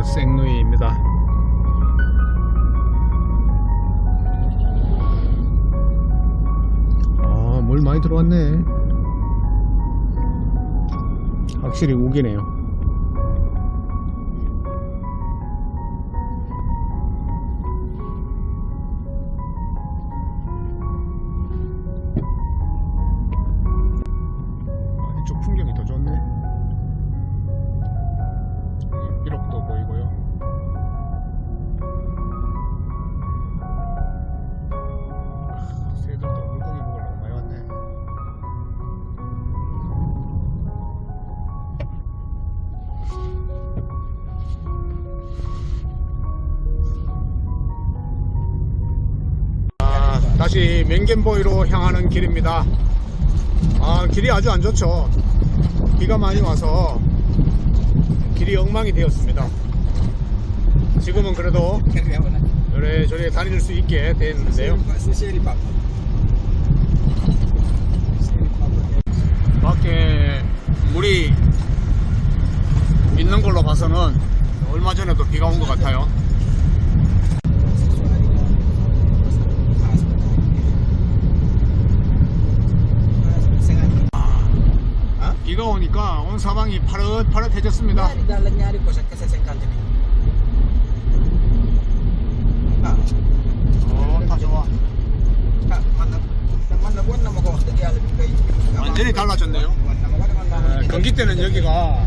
드디어 생루이입니다. 아, 물 많이 들어왔네. 확실히 우기네요. 다시 맹겐보이로 향하는 길입니다. 아, 길이 아주 안 좋죠. 비가 많이 와서 길이 엉망이 되었습니다. 지금은 그래도 요래저래 다닐 수 있게 됐는데요. 밖에 물이 있는 걸로 봐서는 얼마 전에도 비가 온 것 같아요. 비가 오니까 온 사방이 파릇파릇해졌습니다. Ah, 어, 다 좋아. ah. 완전히 달라졌네요. 에, 경기 때는 여기가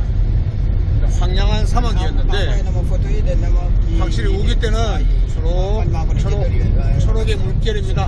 황량한 사막이었는데. 확실히 우기 때는 초록, 초록, 초록의 물결입니다.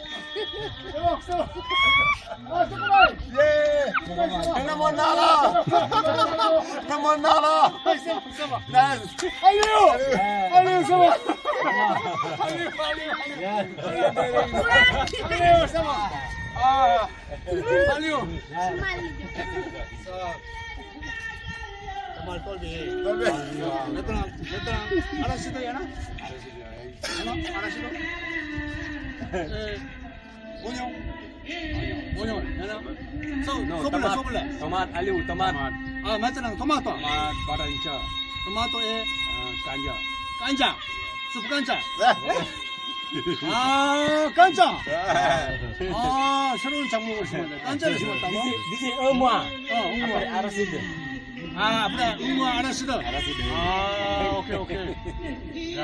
몇당 알아시도 야나? 알아시도. 알아시도. 원용. 원용. 야나. 소 소블레 소블레. Tomat aliu tomat 아 맞잖아 토마토. tomat pada inca 토마토에 kanja 간장. 수프 간장. 아 간장. 아 새로운 작물을 심었네. 간장을 심었다고? is emua 어, 응모. arasid 아, 그래. 응모 알았시다. arasid 아, 오케이, 오케이. 야.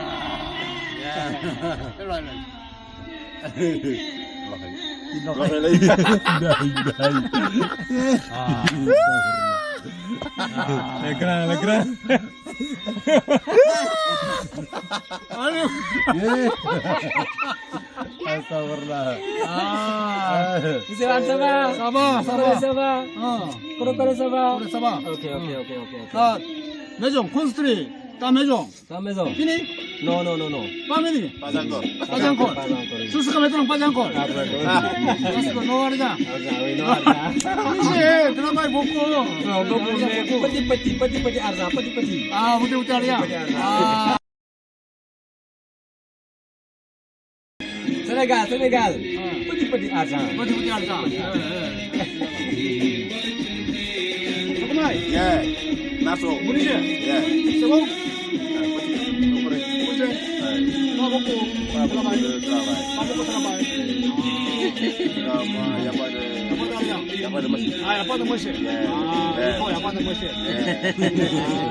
일로 와, 일로 와. Lekran lekran 아니, 아. bisa sama 사봐, 사봐. sama 어, kuro kuro sama 그래, 사봐. oke oke oke oke 자, 매종, 콘 스트리, 따 매종. sama so 피니? no no no no 빠미니? pasangkor 빠장콜. pasangkor 수스카 메트랑 빠장콜. apa 수스카 노아리자. Awi no arda. 피니시, 드라마에 먹고. Oh, peti peti peti peti arda peti peti. 아, 우대 우대 아리야. 아. Senegal, Senegal. Peti-peti aja. Peti-peti aja. Apa Yeah. Masuk. Indonesia. Yeah. Sebab Boleh. Mau buku. Travail. Travail. Kamu ke travail. Sama yang pada Apa namanya? yang pada mesin. Ah, apa নাই হ্যাঁ নাচো বুঝিছে হ্যাঁ এবং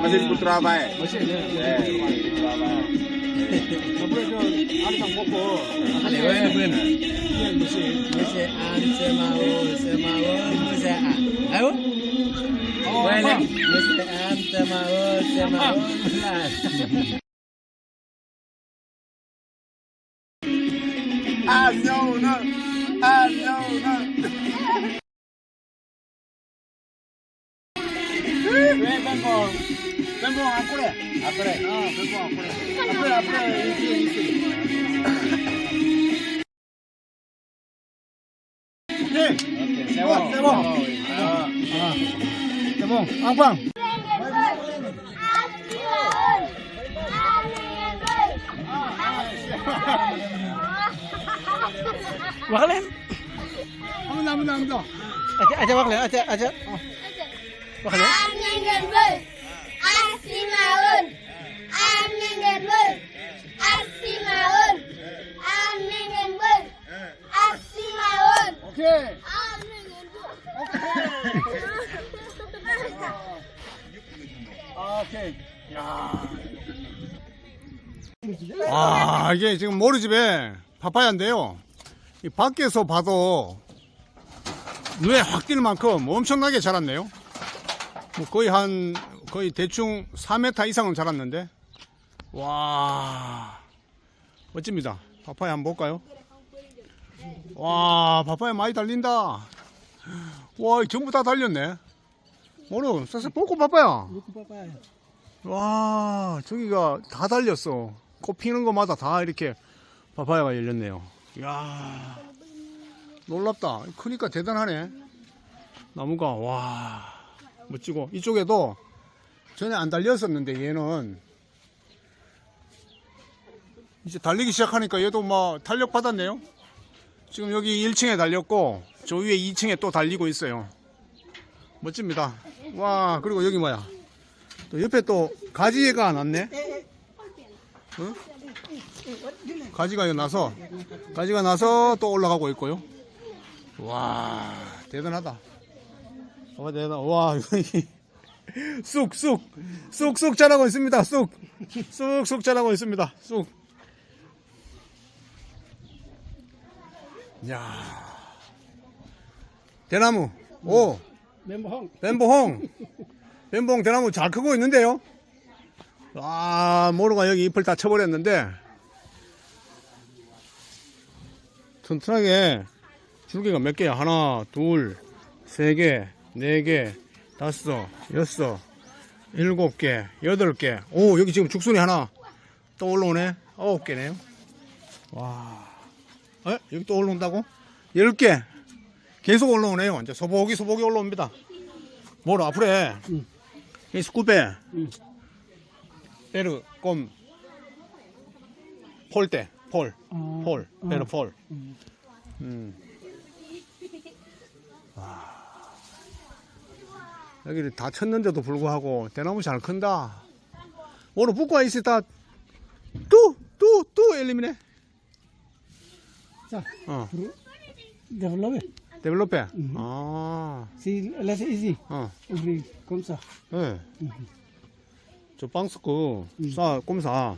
Masih putra baik. Masih. Putra baik. tampoco. Ándale, bueno, bueno. Dice, dice, antes, mago, dice, mago, dice, ah. ¿Algo? Bueno, este, ante amador, se amador. Okay, Come on, Ampang. Wakalim. Kamu nak menang tu. Aja aja wakalim, aja aja. Wakalim. Amin gerbul, asimaun, amin gerbul, asimaun, amin gerbul, asimaun. Okay. Amin gerbul. Okay. Okey. 아, 이게 지금 모르집에 파파야인데요. 이 밖에서 봐도 눈에 확 띌 만큼 엄청나게 자랐네요. 뭐 거의 한, 거의 대충 4m 이상은 자랐는데. 와, 멋집니다. 파파야 한번 볼까요? 와, 파파야 많이 달린다. 와, 전부 다 달렸네. 오늘 쎄쎄 뽑고 파파야. 와, 저기가 다 달렸어. 꽃 피는 것마다 다 이렇게 파파야가 열렸네요. 이야, 놀랍다. 크니까 대단하네. 나무가, 와, 멋지고. 이쪽에도 전에 안 달렸었는데 얘는 이제 달리기 시작하니까 얘도 막 탄력 받았네요. 지금 여기 1층에 달렸고, 저 위에 2층에 또 달리고 있어요. 멋집니다. 와, 그리고 여기 뭐야. 또 옆에 또 가지가 났네. 응? 가지가 나서 가지가 나서 또 올라가고 있고요. 와 대단하다. 와 대단. 와 쑥 쑥 쑥 쑥 자라고 있습니다. 쑥 쑥 쑥 자라고 있습니다. 쑥. 야 대나무 오 Memang. 뱀봉 뱀봉 대나무 잘 크고 있는데요? 아 모루가 여기 잎을 다 쳐버렸는데. 튼튼하게 줄기가 몇 개야? 하나 둘 세 개 네 개 다섯 여섯 일곱 개 여덟 개 오 여기 지금 죽순이 하나 또 올라오네. 아홉 개네요. 와. 에? 여기 또 올라온다고? 열 개 계속 올라오네요. 이제 소복이 소복이 올라옵니다. 뭐로 앞으로 해. 이 스쿠베. 베르 꼼 폴때 폴. 폴. 베르 폴. 음. 와. 여기를 다 쳤는데도 불구하고 대나무 잘 큰다. 뭐로 붙고 있어 다. 또 또 또 엘리미네. 자. 어. 데벨로 페. 아. Si laisse ici, 어. ouvrir comme ça. 네. 저 빵스크 싸 꼼사.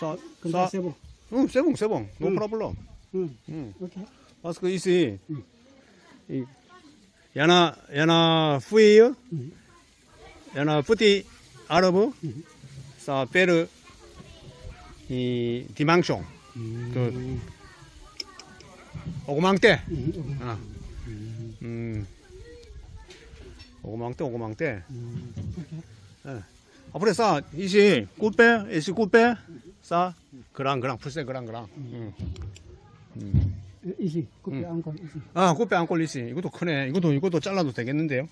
싸 Comme 싸. ça, c'est bon. 응, 세봉 세봉. 노 응. 프라블럼. Hmm. 응. Ok. 마스크 이시. 이 야나 야나 후이어. 야나 푸티 아러브. 싸 베르 이 디망숑. 그 오고망대. Hmm, ok. 아. 음. 오고망대 오고망대. 예. 앞으로 싸 이시 꿀배 이시 꿀배 싸 그랑 그랑 풀세 그랑 그랑. 음. Ici, coupez Hmm. encore ici. 아 꿀배 안 꼴리시 이것도 크네. 이것도 이것도 잘라도 되겠는데요.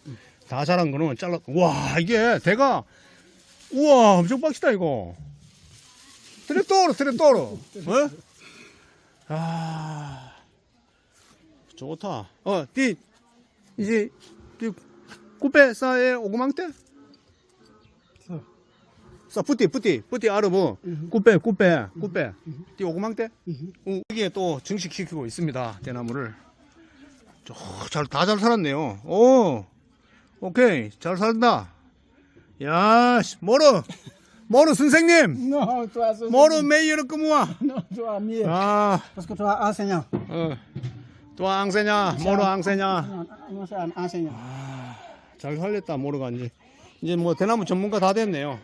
다 자란 거는 잘라. 와 이게 대가 우와 엄청 빡시다 이거. 트랩도로, 트랩도로. 어? 아, 좋다. 어, 띠, 이제, 띠, 꾸페 싸에 오구망대? 서. 싸, 뿌띠, 뿌띠, 뿌띠 알아 뭐. 꾸페, 꾸페, 꾸페. 띠 오구망대? 어, 여기에 또 증식시키고 있습니다. 대나무를. 잘, 다 잘 살았네요. 오, 오케이. 잘 살다. 야, 씨, 뭐 로, 뭐로 선생님! Non, toi, mieux. 아, Parce que toi, enseignant. 어. 또 앙세냐, 뭐로 앙세냐. Non, c'est un enseignant. 잘 살렸다, 모르가 이제. 이제 뭐 대나무 전문가 다 됐네요.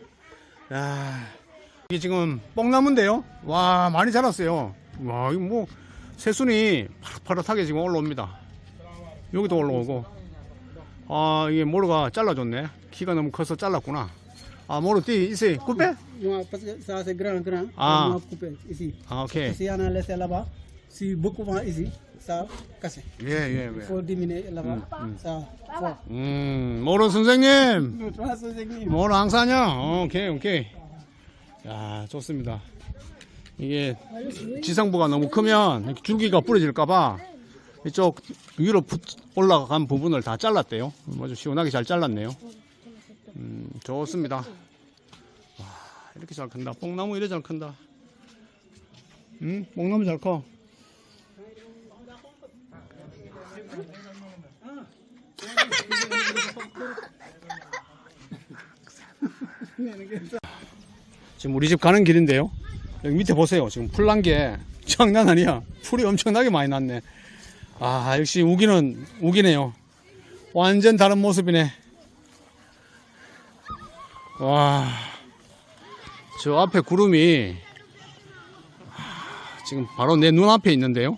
야, 이게 지금 뽕나무인데요. 와, 많이 자랐어요. 와, 이거 뭐 새순이 파릇파릇하게 지금 올라옵니다. 여기도 올라오고. 아, 이게 모르가 잘라줬네. 키가 너무 커서 잘랐구나. 아, 모르 띠 이세 꾸빼? Non, parce que ça, c'est grand, grand. Ah. On a coupé ici. 아, 오케이. Ici, on a laissé là-bas. Si beaucoup vont ici, ça cassé. 예, 예, Il 예. faut diminuer là-bas. Ça, fort. 음, 모르 선생님. C'est technique. 뭘 항사냐? 어, 오케이, 오케이. 야, 좋습니다. 이게 지상부가 너무 크면 이렇게 줄기가 부러질까봐 이쪽 위로 붙- 올라간 부분을 다 잘랐대요. 아주 시원하게 잘 잘랐네요. 음, 좋습니다. 와, 이렇게 잘 큰다. 뽕나무 이래 잘 큰다. 응? 뽕나무 잘 커. 지금 우리 집 가는 길인데요. 여기 밑에 보세요. 지금 풀 난 게 장난 아니야. 풀이 엄청나게 많이 났네. 아, 역시 우기는 우기네요. 완전 다른 모습이네. 와, 저 앞에 구름이 아, 지금 바로 내 눈앞에 있는데요.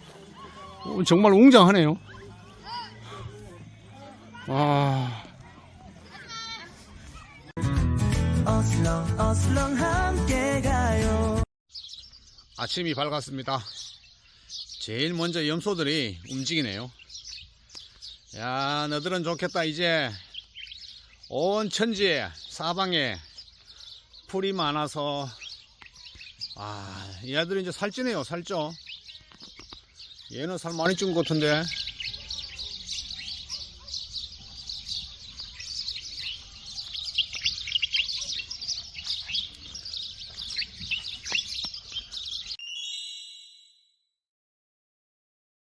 어, 정말 웅장하네요. 와. 아침이 밝았습니다. 제일 먼저 염소들이 움직이네요. 야, 너들은 좋겠다. 이제 온 천지에 사방에 풀이 많아서 아, 얘들이 이제 살찌네요. 살쪄. 얘는 살 많이 찐 것 같은데.